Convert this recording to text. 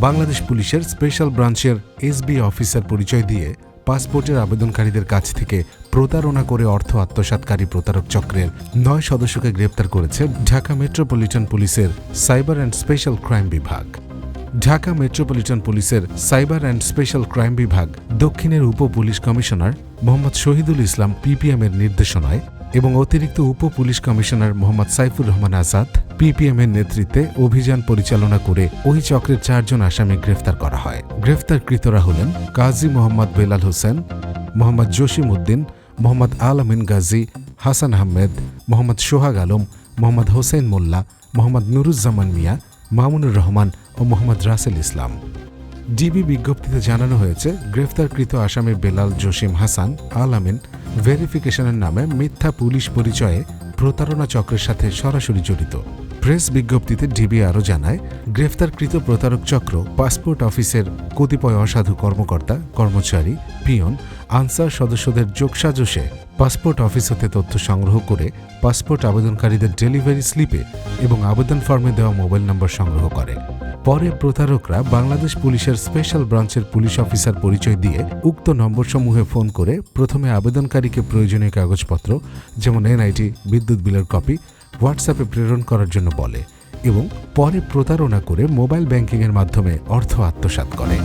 বাংলাদেশ পুলিশের স্পেশাল ব্রাঞ্চের SB officer পরিচয় দিয়ে পাসপোর্টের আবেদনকারীদের কাছ থেকে প্রতারণা করে অর্থ আত্মসাৎকারী প্রতারক চক্রের নয় সদস্যকে গ্রেপ্তার করেছে ঢাকা মেট্রোপলিটন পুলিশের সাইবার অ্যান্ড স্পেশাল ক্রাইম বিভাগ। ঢাকা মেট্রোপলিটন পুলিশের সাইবার অ্যান্ড স্পেশাল ক্রাইম বিভাগ দক্ষিণের উপ police commissioner Mohammad Shahidul Islam PPM এর নির্দেশনায় এবং অতিরিক্ত উপ police commissioner Mohammad Saifur Rahman Azad PPM এর নেতৃত্বে অভিযান পরিচালনা করে ওই চক্রের চারজন আসামি গ্রেফতার করা হয়। গ্রেফতারকৃতরা হলেন কাজী মোহাম্মদ বেলাল হোসেন, মোহাম্মদ জসিম উদ্দিন, মোহাম্মদ আল আমিন গাজী, হাসান আহমেদ, মোহাম্মদ সোহাগ আলম, মোহাম্মদ হোসেন মোল্লা, মোহাম্মদ নুরুজ্জামান মিয়া, মামুনুর রহমান ও মোহাম্মদ রাসেল ইসলাম। ডিবি বিজ্ঞপ্তিতে জানানো হয়েছে, গ্রেফতারকৃত আসামি বেলাল জসিম হাসান, আল আমিন ভেরিফিকেশনের নামে মিথ্যা পুলিশ পরিচয়ে প্রতারণা চক্রের সাথে সরাসরি জড়িত। প্রেস বিজ্ঞপ্তিতে ডিবি আরও জানায়, গ্রেফতারকৃত প্রতারক চক্র, পাসপোর্ট অফিসের কতিপয় অসাধু কর্মকর্তা, কর্মচারী, পিয়ন, আনসার সদস্যদের যোগসাজসে পাসপোর্ট অফিস হতে তথ্য সংগ্রহ করে পাসপোর্ট আবেদনকারীদের ডেলিভারি স্লিপে এবং আবেদন ফর্মে দেওয়া মোবাইল নম্বর সংগ্রহ করে। পরে প্রতারকরা বাংলাদেশ পুলিশের স্পেশাল ব্রাঞ্চের পুলিশ অফিসার পরিচয় দিয়ে উক্ত নম্বরসমূহে ফোন করে প্রথমে আবেদনকারীকে প্রয়োজনীয় কাগজপত্র, যেমন এনআইটি বিদ্যুৎ বিলের কপি হোয়াটসঅ্যাপে প্রেরণ করার জন্য বলে এবং পরে প্রতারণা করে মোবাইল ব্যাংকিংয়ের মাধ্যমে অর্থ আত্মসাত করে।